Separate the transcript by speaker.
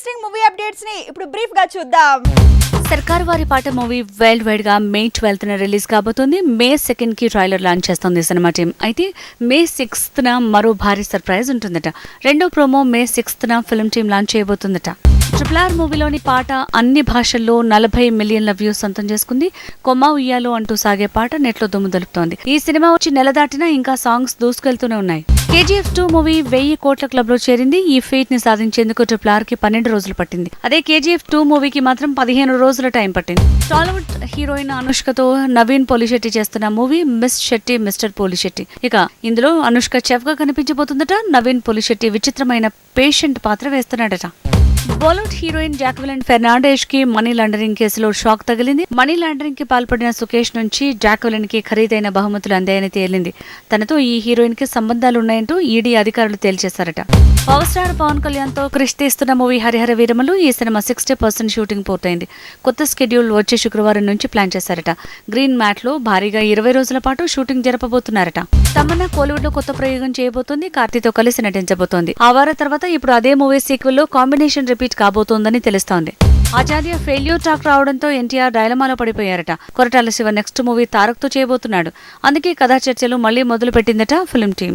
Speaker 1: Interesting movie అప్డేట్స్ని ఇప్పుడు బ్రీఫ్గా చూద్దాం.
Speaker 2: సర్కార్ వారి పాట మూవీ వరల్డ్ వైడ్గా మే ట్వెల్త్ న రిలీజ్ కాబోతుంది. మే సెకండ్కి ట్రైలర్ లాంచ్ చేస్తుంది సినిమా టీం అయితే మే సిక్స్త్ న మరో భారీ సర్ప్రైజ్ ఉంటుందట. రెండో ప్రోమో మే సిక్స్త్ న ఫిల్మ్ టీం లాంచ్ చేయబోతుందట. ట్రిపుల్ ఆర్ మూవీలోని పాట అన్ని భాషల్లో నలభై మిలియన్ల వ్యూస్ సొంతం చేసుకుంది. కొమ్మ ఉయ్యాలో అంటూ సాగే పాట నెట్లో దుమ్ము దులుపుతోంది ఈ సినిమా వచ్చి నెల దాటినా ఇంకా సాంగ్స్ దూసుకెళ్తూనే ఉన్నాయి. కేజీఎఫ్ టూ మూవీ వెయ్యి కోట్ల క్లబ్లో చేరింది. ఈ ఫీట్ని సాధించేందుకు ట్రిపుల్ ఆర్కి పన్నెండు రోజులు పట్టింది. అదే కేజీఎఫ్ టూ మూవీకి మాత్రం పదిహేను రోజుల టైం పట్టింది. టాలీవుడ్ హీరోయిన్ అనుష్కతో నవీన్ పోలిశెట్టి చేస్తున్న movie Miss Shetty Mister Polishetty. ఇక ఇందులో అనుష్క చెఫ్గా కనిపించబోతుందట. నవీన్ పోలిశెట్టి విచిత్రమైన పేషెంట్ పాత్ర వేస్తున్నాడట. బాలీవుడ్ హీరోయిన్ జాక్వెలిన్ ఫెర్నాండేజ్కి మనీ లాండరింగ్ కేసులో షాక్ తగిలింది. మనీ లాండరింగ్కి పాల్పడిన సుకేష్ నుంచి జాక్వెలిన్కి ఖరీదైన బహుమతులు అందాయని తేలింది. తనతో ఈ హీరోయిన్కి సంబంధాలు ఉన్నాయంటూ ఈడీ అధికారులు తేల్చేశారట. పవర్ స్టార్ పవన్ కళ్యాణ్తో క్రిష్ తీస్తున్న మూవీ హరిహర వీరమలు ఈ సినిమా సిక్స్టీ పర్సెంట్ షూటింగ్ పూర్తయింది. కొత్త స్కెడ్యూల్ వచ్చే శుక్రవారం నుంచి ప్లాన్ చేశారట. గ్రీన్ మ్యాట్లో భారీగా ఇరవై రోజుల పాటు షూటింగ్ జరపబోతున్నారట. తమన్నా కోలీవుడ్లో కొత్త ప్రయోగం చేయబోతోంది కార్తీతో కలిసి నటించబోతోంది. ఆ వారం తర్వాత ఇప్పుడు అదే మూవీ సీక్వెల్లో కాంబినేషన్ రిపీట్ కాబోతోందని తెలుస్తోంది. ఆచార్య ఫెయిల్యూర్ టాక్ రావడంతో ఎన్టీఆర్ డైలమాలో పడిపోయారట. కొరటాల శివ నెక్స్ట్ మూవీ తారక్తో చేయబోతున్నాడు. అందుకే కథా చర్చలు మళ్ళీ మొదలు పెట్టిందట ఫిల్మ్ టీం